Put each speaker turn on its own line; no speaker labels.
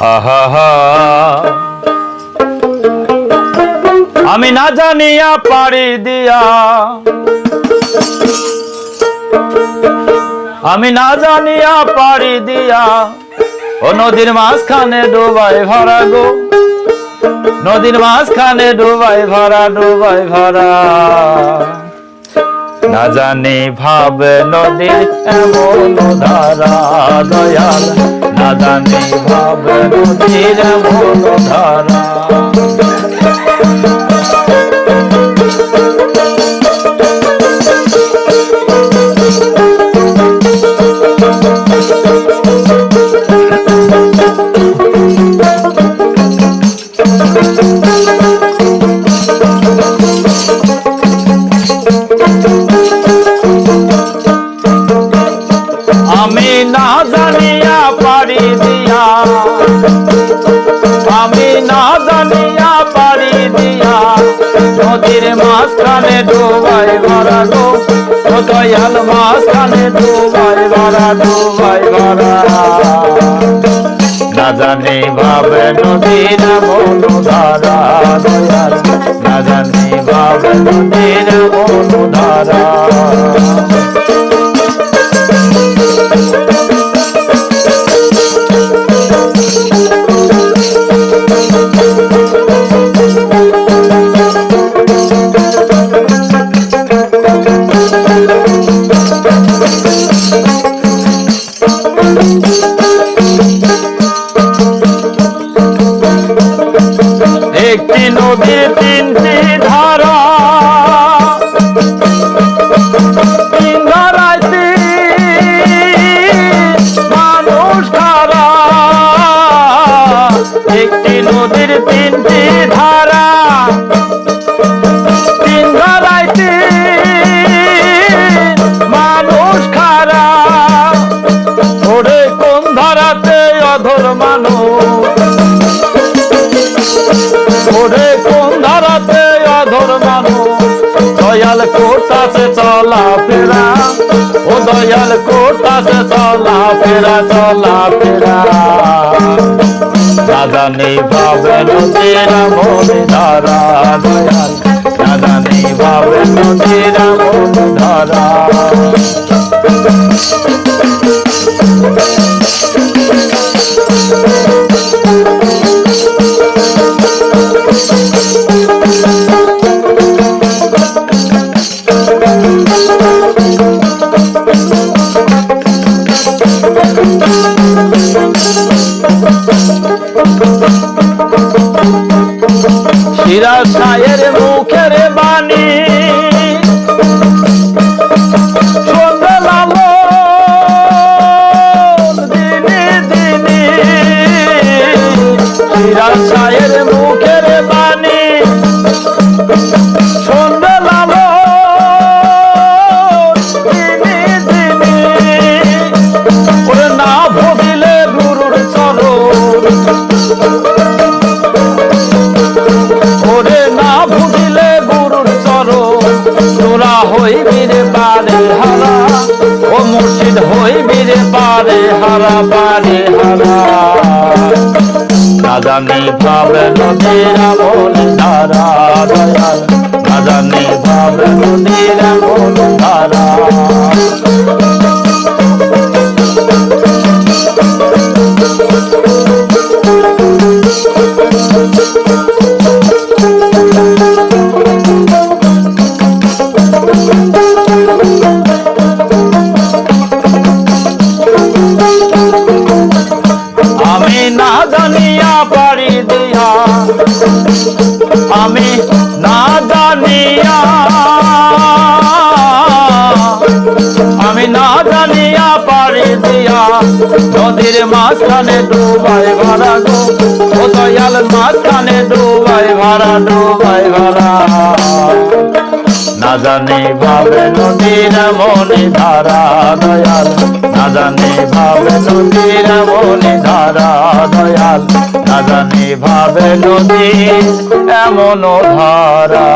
আহা আমি না জানিয়া পারি দিয়া। আমি না জানিয়া পারি দিয়া। ও নদীর মাঝখানে ডোবাই ভরা গো। নদীর মাঝখানে ডোবাই ভরা ডোবাই ভরা না জানি ভাবে নদীর এমন ধারা, দয়াল না জানি ভাবে নদীর এমন ধারা। আমি না জানিয়া পারি দিয়া। আমি না জানিয়া পারি দিয়া। নদীর মাঝখানে ডোবাই ভরা গো ও দয়াল মাঝখানে ডোবাই ভরা ডোবাই ভরা জানি ভাবে নদীর মন ধারা দয়াল। না জানি ভাবে নদীর মন ধারা একটি নদীর তিনটি ধারা। তিন ধারায় মানুষ খারা। ওরে কোন ধারাতে অধর মানুষ? ওরে কোন ধারাতে অধর মানুষ? দয়াল কোটাছে চলা ফেরা। ও দয়াল কোটাছে চলা ফেরা চলা ফেরা। দাদা নেই ভাবে নদীরা মনে ধারা দাদা নেই ভাবে নদীরা মনে ধারা। শিরা সায়ের মুখের বাণী। রে পারে হারা পারে হারা। জানি ভাবে নদীর মন ধারা দয়াল। না জানি ভাবে নদীর মন ধারা জানিয়া পারি দিয়া, আমি না জানিয়া, আমি না জানিয়া পারি দিয়া, নদীর মাঝখানে ডুবাই ভরা গো, ও দয়াল মাঝখানে ডুবাই ভরা ডুবাই ভরা না জানি ভাবে নদীর মনে ধারা, দয়াল, না জানি ভাবে নদীর মনে ধারা। দয়াল না জানি ভাবে নদী এমন ধারা।